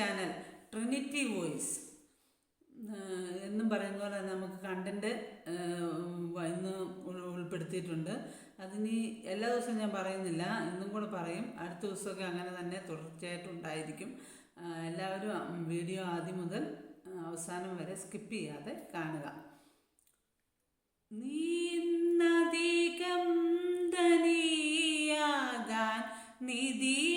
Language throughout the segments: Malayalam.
ചാനൽ ട്രിനിറ്റി വോയിസ് എന്നും പറയുന്ന പോലെ നമുക്ക് കണ്ടന്റ് ഇന്ന് ഉൾ- ഉൾപ്പെടുത്തിയിട്ടുണ്ട്. അതിനി എല്ലാ ദിവസവും ഞാൻ പറയുന്നില്ല. ഇന്നും കൂടെ പറയും. അടുത്ത ദിവസമൊക്കെ അങ്ങനെ തന്നെ തുടർച്ചയായിട്ടുണ്ടായിരിക്കും. എല്ലാവരും വീഡിയോ ആദ്യം മുതൽ അവസാനം വരെ സ്കിപ്പ് ചെയ്യാതെ കാണുക. നീന്നധികം ധനിയാകാൻ നിധിയാ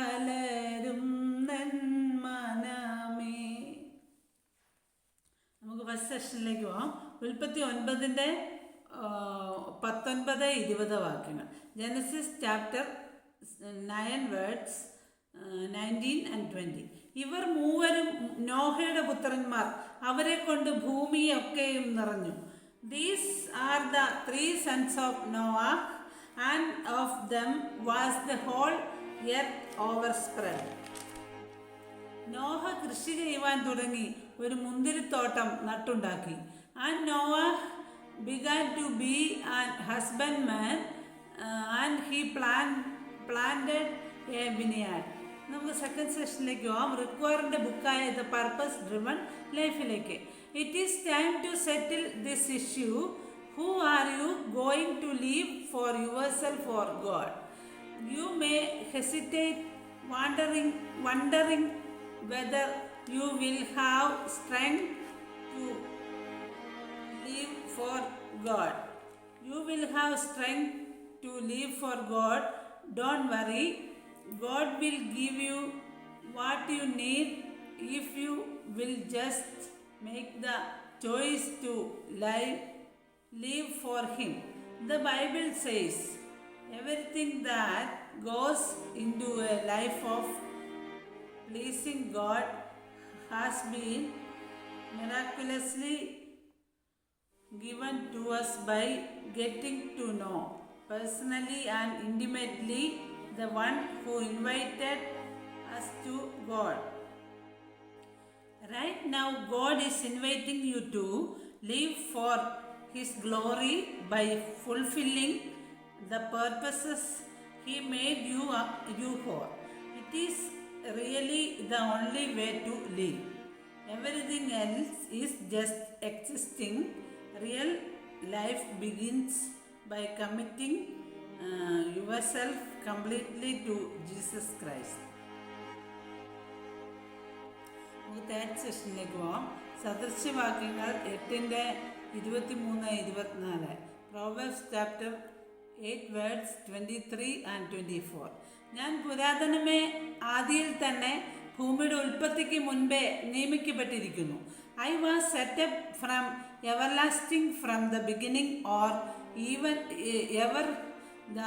കലരും നന്മനമേ. നമുക്ക് ഫസ്റ്റ് സെഷനിലേക്ക് പോവാം. ഉൽപ്പത്തി ഒൻപതിന്റെ പത്തൊൻപത് ഇരുപത് വാക്യങ്ങൾ. Genesis chapter nine words nineteen and twenty ഇവർ മൂവരും നോഹയുടെ പുത്രന്മാർ. അവരെ കൊണ്ട് ഭൂമിയൊക്കെയും നിറഞ്ഞു. These are the three sons of Noah and of them was the whole earth overspread Noah കൃഷി ചെയ്യുവാൻ തുടങ്ങി ഒരു മുന്തിരിത്തോട്ടം നട്ടുണ്ടാക്കി. And Noah began to be and husbandman and he plan planted a vineyard നമുക്ക് സെക്കൻഡ് സെഷനിലേക്ക് പോവാം. റിക്വയറിന്റെ ബുക്കായ ദ പർപ്പസ് ഡ്രിവൺ ലൈഫിലേക്ക് it is time to settle this issue Who are you going to live for yourself or God? You may hesitate, wondering, wondering whether you will have strength to live for God. You will have strength to live for God. Don't worry, God will give you what you need if you will just make the choice to live live for Him. The Bible says, everything that goes into a life of pleasing God has been miraculously given to us by getting to know personally and intimately the one who invited us to God. Right now, God is inviting you to live for His glory by fulfilling the purposes He made you, up, you for. It is really the only way to live. Everything else is just existing. Real life begins by committing uh, yourself completely to Jesus Christ. നമുക്ക് തേർഡ് സെഷനിലേക്ക് പോവാം സദൃശ്യവാക്യങ്ങൾ എട്ടിന്റെ ഇരുപത്തി മൂന്ന് ഇരുപത്തിനാല്. Proverbs chapter eight words twenty three and twenty four ഞാൻ പുരാതനമേ ആദിയിൽ തന്നെ ഭൂമിയുടെ ഉൽപ്പത്തിക്ക് മുൻപേ നിയമിക്കപ്പെട്ടിരിക്കുന്നു. I was set up from everlasting from the beginning or even ever the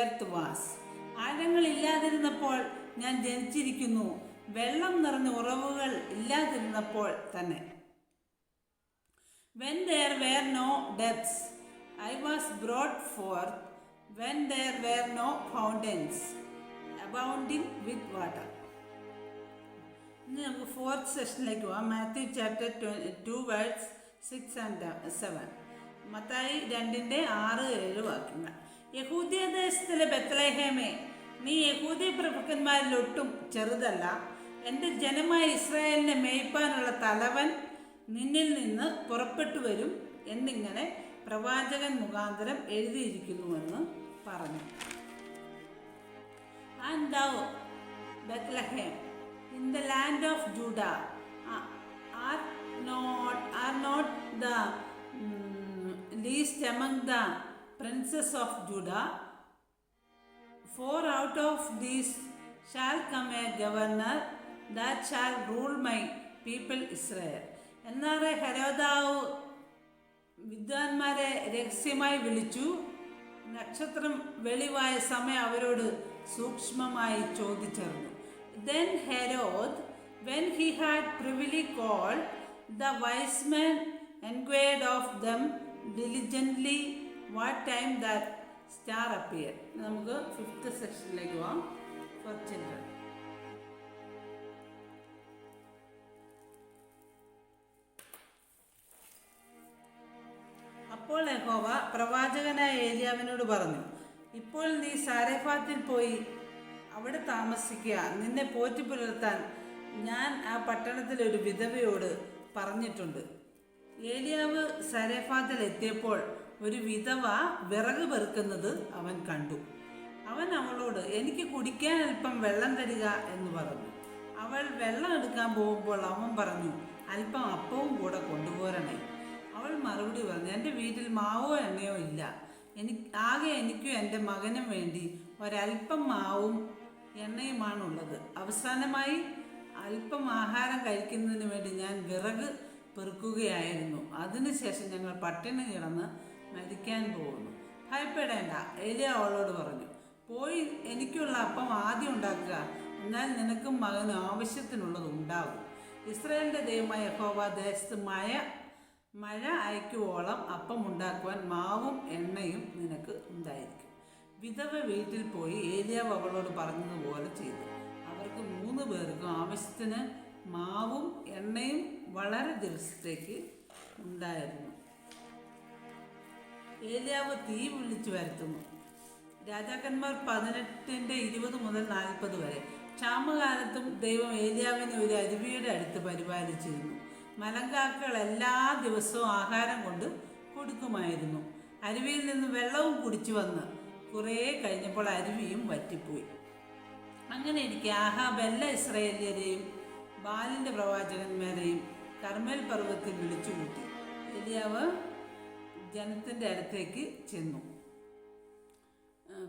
earth was ആഴങ്ങളില്ലാതിരുന്നപ്പോൾ ഞാൻ ജനിച്ചിരിക്കുന്നു. വെള്ളം നിറഞ്ഞ ഉറവുകൾ ഇല്ലാതിരുന്നപ്പോൾ തന്നെ. When there were no depths I was brought forth when there were no fountains abounding with water ഇനി നമുക്ക് ഫോർത്ത് സെഷനിലേക്ക് പോവാം. Matthew chapter two words six and seven Mathai രണ്ടിന്റെ ആറ് ഏഴ് വാക്യങ്ങൾ. യഹൂദിയ ദേശത്തിലെ ബത്ലേഹേമേ നീ യഹൂദി പ്രഭുക്കന്മാരിലൊട്ടും ചെറുതല്ല. എന്റെ ജനമായ ഇസ്രായേലിനെ മേയ്പ്പാനുള്ള തലവൻ നിന്നിൽ നിന്ന് പുറപ്പെട്ടു വരും എന്നിങ്ങനെ പ്രവാചകൻ മുഖാന്തരം എഴുതിയിരിക്കുന്നുവെന്ന് പറഞ്ഞു. In the land of Judah are not are not the least among the princes of Judah for out of these shall come a governor that shall rule my people Israel എന്നാറെ ഹരോദാവ് വിദ്വാൻമാരെ രഹസ്യമായി വിളിച്ചു. നക്ഷത്രം വെളിവായ സമയം അവരോട് സൂക്ഷ്മമായി ചോദിച്ചറിഞ്ഞു. Then Herod when he had privily call the wise men enquired of them diligently what time that star appear നമുക്ക് ഫിഫ്ത്ത് സെക്ഷനിലേക്ക് പോവാം. ഫോർ ചിൽഡ്രൻ അപ്പോൾ യഹോവ പ്രവാചകനായ ഏലിയാവിനോട് പറഞ്ഞു ഇപ്പോൾ നീ സാരഫാത്തിൽ പോയി അവിടെ താമസിക്കുക. നിന്നെ പോറ്റി പുലർത്താൻ ഞാൻ ആ പട്ടണത്തിലെ ഒരു വിധവയോട് പറഞ്ഞിട്ടുണ്ട്. ഏലിയാവ് സരേഫാത്തിൽ എത്തിയപ്പോൾ ഒരു വിധവ വിറക് പെറുക്കുന്നത് അവൻ കണ്ടു. അവൻ അവളോട് എനിക്ക് കുടിക്കാൻ അല്പം വെള്ളം തരിക എന്ന് പറഞ്ഞു. അവൾ വെള്ളം എടുക്കാൻ പോകുമ്പോൾ അവൻ പറഞ്ഞു അല്പം അപ്പവും കൂടെ കൊണ്ടുപോരണേ. അവൾ മറുപടി പറഞ്ഞു എന്റെ വീട്ടിൽ മാവോ എണ്ണയോ ഇല്ല. എനിക്ക് ആകെ എനിക്കും എന്റെ മകനും വേണ്ടി ഒരല്പം മാവും എണ്ണയുമാണുള്ളത്. അവസാനമായി അല്പം ആഹാരം കഴിക്കുന്നതിന് വേണ്ടി ഞാൻ വിറക് പെറുക്കുകയായിരുന്നു. അതിനുശേഷം ഞങ്ങൾ പട്ടിണി കിടന്ന് മരിക്കാൻ പോകുന്നു. ഭയപ്പെടേണ്ട എലിയ അവളോട് പറഞ്ഞു. പോയി എനിക്കുള്ള അപ്പം ആദ്യം ഉണ്ടാക്കുക. എന്നാൽ നിനക്കും മകനും ആവശ്യത്തിനുള്ളത് ഉണ്ടാകും ഇസ്രായേലിന്റെ ദൈവമായ യഹോവ ദേശത്ത് മഴ മഴ അയക്കുവോളം അപ്പം ഉണ്ടാക്കുവാൻ മാവും എണ്ണയും നിനക്ക് ഉണ്ടായിരിക്കും. വിധവ വീട്ടിൽ പോയി ഏലിയാവ് അവളോട് പറഞ്ഞതുപോലെ ചെയ്തു. അവർക്ക് മൂന്ന് പേർക്കും ആവശ്യത്തിന് മാവും എണ്ണയും വളരെ ദിവസത്തേക്ക് ഉണ്ടായിരുന്നു. ഏലിയാവ് തീ വിളിച്ചു വരുത്തുന്നു. രാജാക്കന്മാർ പതിനെട്ടിന്റെ ഇരുപത് മുതൽ നാൽപ്പത് വരെ. ക്ഷാമകാലത്തും ദൈവം ഏലിയാവിനെ ഒരു അരുവിയുടെ അടുത്ത് പരിപാലിച്ചിരുന്നു. മലങ്കാക്കൾ എല്ലാ ദിവസവും ആഹാരം കൊണ്ട് കൊടുക്കുമായിരുന്നു. അരുവിയിൽ നിന്ന് വെള്ളവും കുടിച്ചു വന്ന് കുറേ കഴിഞ്ഞപ്പോൾ അരുവിയും വറ്റിപ്പോയി. അങ്ങനെ ഇരിക്കെ ആഹാബ് എല്ലാ ഇസ്രയേലിയരെയും ബാലിന്റെ പ്രവാചകന്മാരെയും കർമ്മൽ പർവത്തിൽ വിളിച്ചു കൂട്ടി. എലിയാവ് ജനത്തിന്റെ അടുത്തേക്ക് ചെന്നു.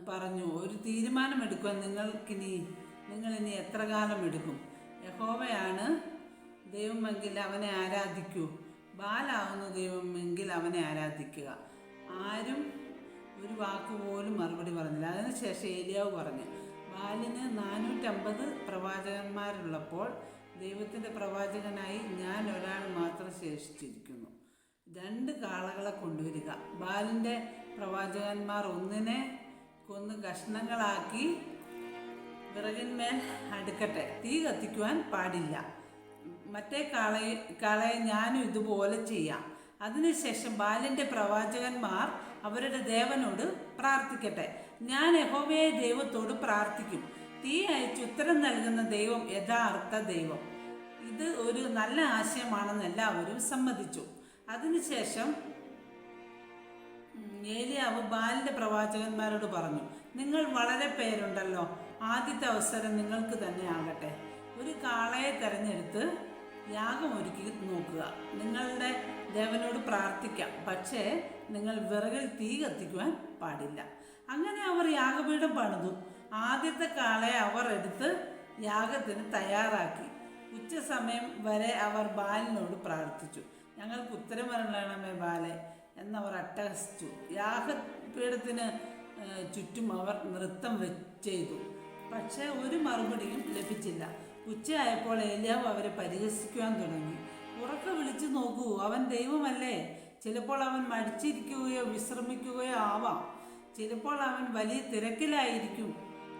പറഞ്ഞു ഒരു തീരുമാനമെടുക്കുവാൻ നിങ്ങൾക്കിനി നിങ്ങളിനി എത്ര കാലം എടുക്കും യഹോവയാണ് ദൈവമെങ്കിൽ അവനെ ആരാധിക്കൂ. ബാലാവുന്ന ദൈവമെങ്കിൽ അവനെ ആരാധിക്കുക. ആരും ഒരു വാക്ക് പോലും മറുപടി പറഞ്ഞില്ല. അതിനുശേഷം ഏലിയാവ് പറഞ്ഞു ബാലിന് നാനൂറ്റമ്പത് പ്രവാചകന്മാരുള്ളപ്പോൾ ദൈവത്തിന്റെ പ്രവാചകനായി ഞാൻ ഒരാൾ മാത്രം ശേഷിച്ചിരിക്കുന്നു. രണ്ട് കാളകളെ കൊണ്ടുവരിക. ബാലിന്റെ പ്രവാചകന്മാർ ഒന്നിനെ കൊന്ന് കഷ്ണങ്ങളാക്കി വിറകിന്മേൽ അടുക്കട്ടെ. തീ കത്തിക്കുവാൻ പാടില്ല. മറ്റേ കാളയെ കാളയെ ഞാനും ഇതുപോലെ ചെയ്യാം. അതിനുശേഷം ബാലിന്റെ പ്രവാചകന്മാർ അവരുടെ ദേവനോട് പ്രാർത്ഥിക്കട്ടെ. ഞാൻ യഹോവയെ ദൈവത്തോട് പ്രാർത്ഥിക്കും. തീ അയച്ച് ഉത്തരം നൽകുന്ന ദൈവം യഥാർത്ഥ ദൈവം. ഇത് ഒരു നല്ല ആശയമാണെന്ന് എല്ലാവരും സമ്മതിച്ചു. അതിനുശേഷം ഏലിയാവ് ബാലിന്റെ പ്രവാചകന്മാരോട് പറഞ്ഞു നിങ്ങൾ വളരെ പേരുണ്ടല്ലോ. ആദ്യത്തെ അവസരം നിങ്ങൾക്ക് തന്നെ ആകട്ടെ. ഒരു കാളയെ തെരഞ്ഞെടുത്ത് യാഗം ഒരുക്കി നോക്കുക. നിങ്ങളുടെ ദേവനോട് പ്രാർത്ഥിക്കാം. പക്ഷേ നിങ്ങൾ വിറകിൽ തീ കത്തിക്കുവാൻ പാടില്ല. അങ്ങനെ അവർ യാഗപീഠം പണിതു. ആദ്യത്തെ കാളെ അവർ എടുത്ത് യാഗത്തിന് തയ്യാറാക്കി. ഉച്ച സമയം വരെ അവർ ബാലിനോട് പ്രാർത്ഥിച്ചു. ഞങ്ങൾക്ക് ഉത്തരം വരണമേ ബാലെ എന്നവർ അട്ടഹസിച്ചു. യാഗപീഠത്തിന് ചുറ്റും അവർ നൃത്തം ചെയ്തു. പക്ഷേ ഒരു മറുപടിയും ലഭിച്ചില്ല. ഉച്ചയായപ്പോൾ ഏലിയാവ് അവരെ പരിഹസിക്കുവാൻ തുടങ്ങി. ഉറക്കെ വിളിച്ചു നോക്കൂ അവൻ ദൈവമല്ലേ? ചിലപ്പോൾ അവൻ മടിച്ചിരിക്കുകയോ വിശ്രമിക്കുകയോ ആവാം. ചിലപ്പോൾ അവൻ വലിയ തിരക്കിലായിരിക്കും.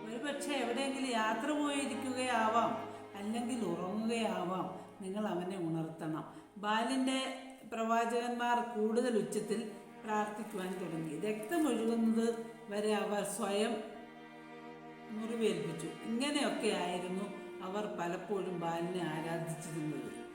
ഒരുപക്ഷെ എവിടെയെങ്കിലും യാത്ര പോയിരിക്കുകയാവാം അല്ലെങ്കിൽ ഉറങ്ങുകയാവാം. നിങ്ങൾ അവനെ ഉണർത്തണം. ബാലിന്റെ പ്രവാചകന്മാർ കൂടുതൽ ഉച്ചത്തിൽ പ്രാർത്ഥിക്കുവാൻ തുടങ്ങി. രക്തമൊഴുകുന്നത് വരെ അവർ സ്വയം മുറിവേൽപ്പിച്ചു. ഇങ്ങനെയൊക്കെ ആയിരുന്നു അവർ പലപ്പോഴും ബാലിനെ ആരാധിച്ചിരുന്നത്.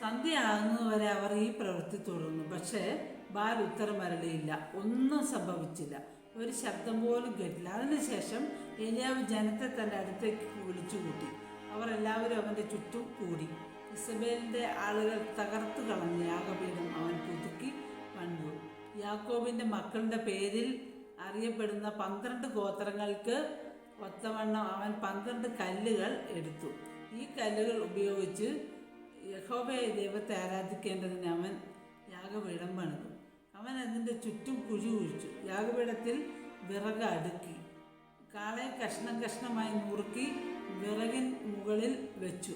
സന്ധ്യയാകുന്നതുവരെ അവർ ഈ പ്രവൃത്തി തുടർന്നു. പക്ഷേ ബാൽ ഉത്തരം വരളിയില്ല ഒന്നും സംഭവിച്ചില്ല. ഒരു ശബ്ദം പോലും കേട്ടില്ല. അതിനുശേഷം ഏലിയാവ് ജനത്തെ തന്റെ അടുത്തേക്ക് വിളിച്ചു കൂട്ടി അവർ എല്ലാവരും അവന്റെ ചുറ്റും കൂടി. ഇസബേലിന്റെ ആളുകൾ തകർത്തു കളഞ്ഞ യാഗപീഠം അവൻ പുതുക്കി പണിതു. യാക്കോബിന്റെ മക്കളുടെ പേരിൽ അറിയപ്പെടുന്ന പന്ത്രണ്ട് ഗോത്രങ്ങൾക്ക് ഒത്തവണ്ണം അവൻ പന്ത്രണ്ട് കല്ലുകൾ എടുത്തു. ഈ കല്ലുകൾ ഉപയോഗിച്ച് യഹോബയ ദൈവത്തെ ആരാധിക്കേണ്ടതിന് അവൻ യാഗപീഠം പണിതു. അവൻ അതിന്റെ ചുറ്റും കുഴി കുഴിച്ചു. യാഗപീഠത്തിൽ വിറക് അടുക്കി. കാളയെ കഷ്ണം കഷ്ണമായി നുറുക്കി വിറകിൻ മുകളിൽ വെച്ചു.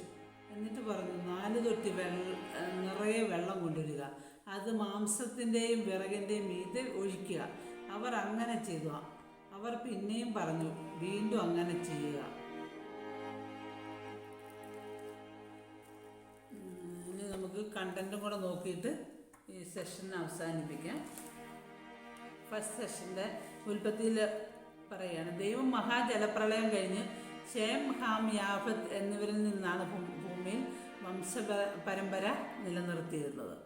എന്നിട്ട് പറഞ്ഞു നാല് തൊട്ടി വെള്ള നിറയെ വെള്ളം കൊണ്ടുവരിക. അത് മാംസത്തിന്റെയും വിറകിന്റെയും മീതെ ഒഴിക്കുക. അവർ അങ്ങനെ ചെയ്തു. അവർ പിന്നെയും പറഞ്ഞു വീണ്ടും അങ്ങനെ ചെയ്യുക. ഇനി നമുക്ക് കണ്ടന്റും കൂടെ നോക്കിയിട്ട് ഈ സെഷൻ അവസാനിപ്പിക്കാം. ഫസ്റ്റ് സെഷന്റെ ഉൽപ്പത്തിയിൽ പറയുകയാണ് ദൈവം മഹാജലപ്രളയം കഴിഞ്ഞ് ഷേം ഹാം യാഫത്ത് എന്നിവരിൽ നിന്നാണ് ഭൂമിയിൽ വംശ പരമ്പര നിലനിർത്തിയിരുന്നത്.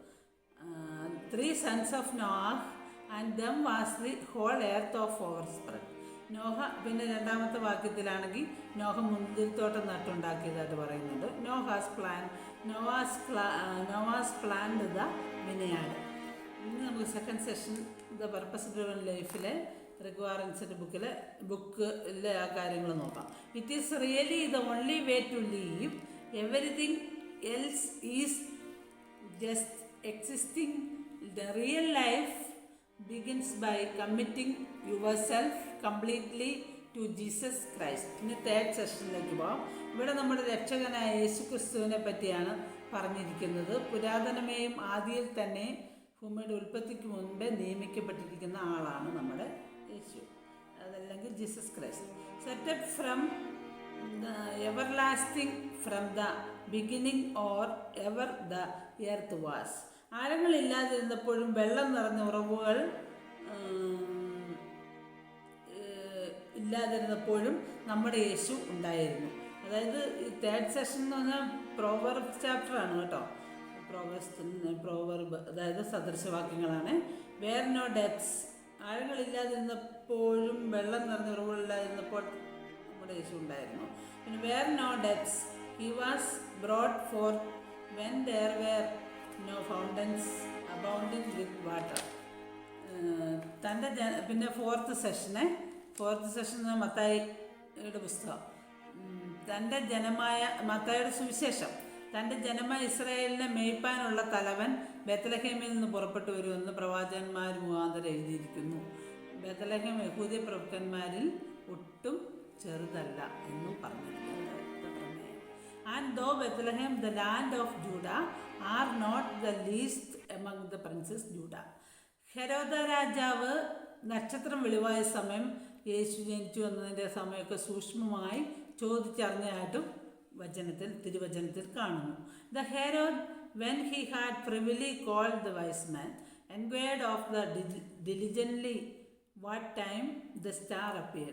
Three sons of Noah and them was the whole earth of overspread Noah പിന്നെ രണ്ടാമത്തെ വാക്യത്തിലാണെങ്കിൽ നോഹ മുന്തിരിത്തോട്ടം നട്ടുണ്ടാക്കിയതായിട്ട് പറയുന്നുണ്ട്. Noah's plan Noah's plant Noah's planted the vineyard ഇന്ന് നമുക്ക് second session the purpose driven ലൈഫിലെ റിക്വയറൻസിന്റെ ബുക്കിലെ ബുക്കിലെ ആ കാര്യങ്ങൾ നോക്കാം. It is really the only way to live everything else is just existing the real life begins by committing yourself completely to Jesus Christ ഇനി തേർഡ് സെഷനിലേക്ക് പോകാം ഇവിടെ നമ്മുടെ രക്ഷകനായ യേശു ക്രിസ്തുവിനെ പറ്റിയാണ് പറഞ്ഞിരിക്കുന്നത്. പുരാതനമേയും ആദിയിൽ തന്നെ ഭൂമിയുടെ ഉൽപ്പത്തിക്ക് മുൻപേ നിയമിക്കപ്പെട്ടിരിക്കുന്ന ആളാണ് നമ്മുടെ യേശു. അതല്ലെങ്കിൽ Jesus Christ set up from everlasting from the beginning or ever the earth was ആഴങ്ങളില്ലാതിരുന്നപ്പോഴും വെള്ളം നിറഞ്ഞ ഉറവുകൾ ഇല്ലാതിരുന്നപ്പോഴും നമ്മുടെ യേശു ഉണ്ടായിരുന്നു. അതായത് ഈ തേർഡ് സെഷൻ എന്ന് പറഞ്ഞാൽ പ്രോവർബ് ചാപ്റ്റർ ആണ് കേട്ടോ. പ്രോവർബ് പ്രോവർബ് അതായത് സദൃശവാക്യങ്ങളാണ്. വേർ നോ ഡെപ്സ് ആഴങ്ങളില്ലാതിരുന്നപ്പോഴും വെള്ളം നിറഞ്ഞ ഉറവുകളില്ലാതിരുന്നപ്പോൾ നമ്മുടെ യേശു ഉണ്ടായിരുന്നു. പിന്നെ were no depths he was brought forth when there were no fountains abounding with water തന്റെ ജന പിന്നെ ഫോർത്ത് സെഷന് ഫോർത്ത് സെഷൻ മത്തായിയുടെ പുസ്തകം. തന്റെ ജനമായ മത്തായിയുടെ സുവിശേഷം. തന്റെ ജനമായ ഇസ്രായേലിനെ മേയ്പ്പാനുള്ള തലവൻ ബethlehem-ൽ നിന്ന് പുറപ്പെട്ടു വരുമെന്ന് പ്രവാചകന്മാർ മുഖാന്തരം എഴുതിയിരിക്കുന്നു. ബത്തലഹേം യഹൂദി പ്രഭുക്കന്മാരിൽ ഒട്ടും ചെറുതല്ല എന്നും പറഞ്ഞിരിക്കുന്നത് and thou Bethlehem the land of Juda are not the least among the princes Juda ഹെരോദ രാജാവ് നക്ഷത്രം വെളിവായ സമയം യേശു ജനിച്ചു എന്നതിന്റെ സമയമൊക്കെ സൂക്ഷ്മമായി ചോദിച്ചറിഞ്ഞതായിട്ടും വചനത്തിൽ തിരുവചനത്തിൽ കാണുന്നു. The Herod when he had privily called the wise man enquired of the diligently what time the star appear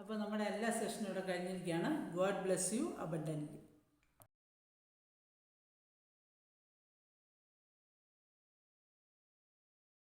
അപ്പോൾ നമ്മുടെ എല്ലാ സെഷനും ഇവിടെ കഴിഞ്ഞിരിക്കുകയാണ്. God bless you abundantly